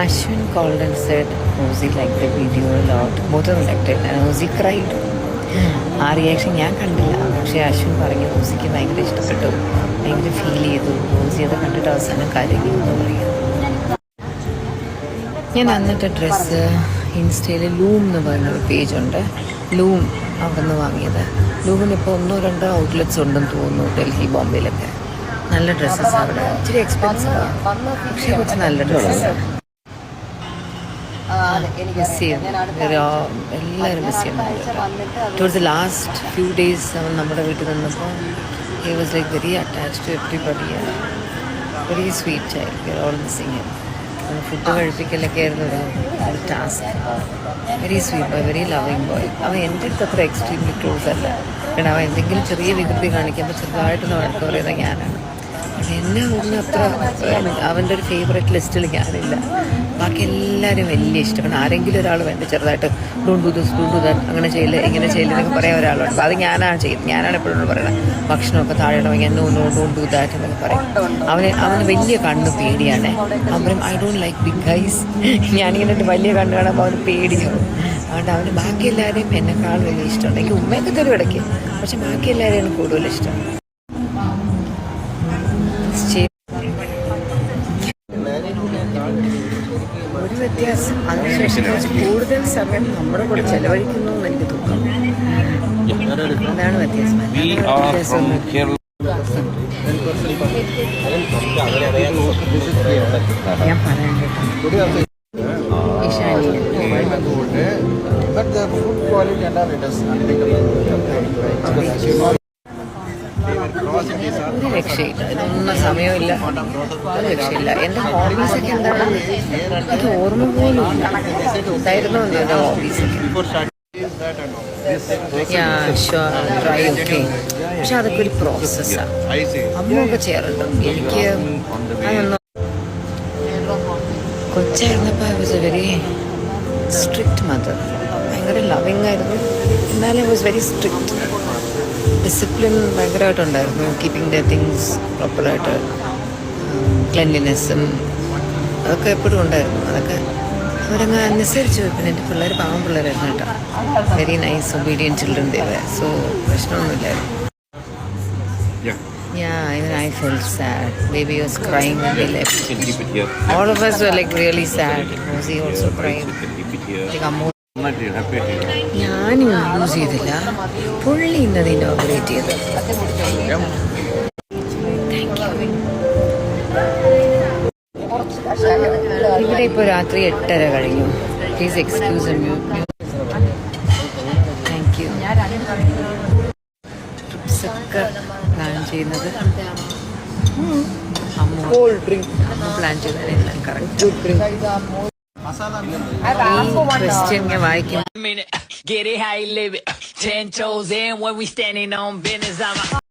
Ashwin called and said like the video lot a lot. Both of them liked it. And Rosie cried. ആ reaction ഞാൻ കണ്ടില്ല. പക്ഷേ അശ്വിൻ പറഞ്ഞു റോസിക്ക് ഭയങ്കര ഇഷ്ടപ്പെട്ടു. ഭയങ്കര ഫീൽ ചെയ്തു. റോസി അത് കണ്ടിട്ട് അവസാനം കരഞ്ഞു എന്ന് പറയാം. ഞാൻ അന്നിട്ട് ഡ്രസ്സ് ഇൻസ്റ്റയിൽ ലൂം എന്ന് പറയുന്നൊരു പേജുണ്ട് ലൂം അവിടെ നിന്ന് വാങ്ങിയത്. ലൂമിന് ഇപ്പോൾ ഒന്നോ രണ്ടോ ഔട്ട്ലെറ്റ്സ് ഉണ്ടെന്ന് തോന്നുന്നു ഡൽഹി ബോംബെയിലൊക്കെ. നല്ല ഡ്രസ്സസ് അവിടെ. ഇച്ചിരി എക്സ്പെൻസീവ് പക്ഷേ കുറച്ച് നല്ല ഡ്രസ്സസ് എല്ലാവരും മിസ് ചെയ്യുന്നുണ്ട് ടുവേർഡ്സ് ലാസ്റ്റ് ഫ്യൂ ഡേയ്സ് അവൻ നമ്മുടെ വീട്ടിൽ നിന്നപ്പോൾ he was like very attach to everybody very sweet ആയിരിക്കും ഓൾ മിസ്സിങ് ഫുഡ് കഴിപ്പിക്കലൊക്കെ ആയിരുന്നു ഒരു task very sweet boy very loving boy അവൻ എന്റെ അടുത്ത് അത്ര എക്സ്ട്രീംലി ക്ലോസ് അല്ല. കാരണം അവൻ എന്തെങ്കിലും ചെറിയ വികൃതി കാണിക്കുമ്പോൾ ചെറുതായിട്ടൊന്ന് വഴക്ക് പറയുന്നത് ഞാനാണ്. എന്നെ ഒന്നും അത്ര അവന്റെ ഒരു ഫേവറേറ്റ് ലിസ്റ്റിൽ ഞാനില്ല. ബാക്കി എല്ലാവരും വലിയ ഇഷ്ടമാണ്. ആരെങ്കിലും ഒരാൾ വേണ്ട ചെറുതായിട്ട് don't do this don't do that അങ്ങനെ ചെയ്യില്ല ഇങ്ങനെ ചെയ്യില്ല എന്നൊക്കെ പറയാൻ ഒരാളുണ്ട്. അപ്പോൾ അത് ഞാനാണ് ചെയ്യുന്നത് ഞാനാണ് എപ്പോഴും പറയുന്നത് ഭക്ഷണമൊക്കെ താഴെ ഇടമെങ്കിൽ നോ നോ ഡു ദാറ്റ് എന്നൊക്കെ പറയും. അവന് അവന് വലിയ കണ്ണ് പേടിയാണ്. പറയും I don't like big eyes ഞാനിങ്ങനെ വലിയ കണ്ണ് കാണുമ്പോൾ അവന് പേടിയാവും. അതുകൊണ്ട് അവന് ബാക്കി എല്ലാവരെയും എന്നെക്കാൾ വലിയ ഇഷ്ടമുണ്ട് എനിക്ക് ഉമ്മയൊക്കെ തരും ഇടയ്ക്ക് പക്ഷെ ബാക്കി എല്ലാവരെയാണ് കൂടുതൽ ഇഷ്ടം. വ്യത്യാസം. അതിനുശേഷം കുറച്ച് കൂടുതൽ സമയം നമ്മുടെ കൂടെ ചെലവഴിക്കുന്നു എന്ന് എനിക്ക് തോന്നുന്നു. അതാണ് വ്യത്യാസം. We are from Kerala. ഞാൻ പറയാൻ കേട്ടോ. സമയമില്ല. ഒരു രക്ഷയില്ല. എന്റെ ഹോബീസൊക്കെ എന്താണ്? എനിക്ക് ഓർമ്മ പോലും ഉണ്ടായിരുന്നു എന്റെ ഹോബീസൊക്കെ. പക്ഷെ അതൊക്കെ ഒരു പ്രോസസ്സാണ് അമ്മയൊക്കെ ചെയ്യാറുണ്ട്. എനിക്ക് കൊച്ചായിരുന്നപ്പോൾ I was a very strict mother ഭയങ്കര ലവിങ് ആയിരുന്നു. എന്നാലും I was very strict discipline ഭയങ്കരമായിട്ടുണ്ടായിരുന്നു keeping the things പ്രോപ്പറായിട്ട് ക്ലെൻലിനെസ്സും അതൊക്കെ എപ്പോഴും ഉണ്ടായിരുന്നു അതൊക്കെ അവരങ്ങ് അനുസരിച്ച്. പിന്നെ എന്റെ പിള്ളേർ പാവം പിള്ളേരായിരുന്നു കേട്ടോ വെരി നൈസ് ഒബീഡിയൻ ചിൽഡ്രൻ ദേവ സോ പ്രശ്നമൊന്നുമില്ലായിരുന്നു Yeah, Yeah, even I felt sad. Baby was crying when we left. keep it here. All of us were like really sad. Rosie also crying. ഞാൻ യൂസ് ചെയ്തില്ല. പുള്ളി ഇന്നത് inaugurate ചെയ്ത്. ഇവിടെ ഇപ്പോൾ രാത്രി എട്ടര കഴിഞ്ഞു. പ്ലീസ് എക്സ്ക്യൂസ് താങ്ക് യു ട്രിപ്സൊക്കെ പ്ലാൻ ചെയ്യുന്നത്. അമ്മു പ്ലാൻ ചെയ്തതിനെല്ലാം കറക്റ്റ് ക്രിസ്ത്യൻ ഞാൻ വായിക്കും minute. Get it how you live it. Ten toes in when we standing on business. I'm a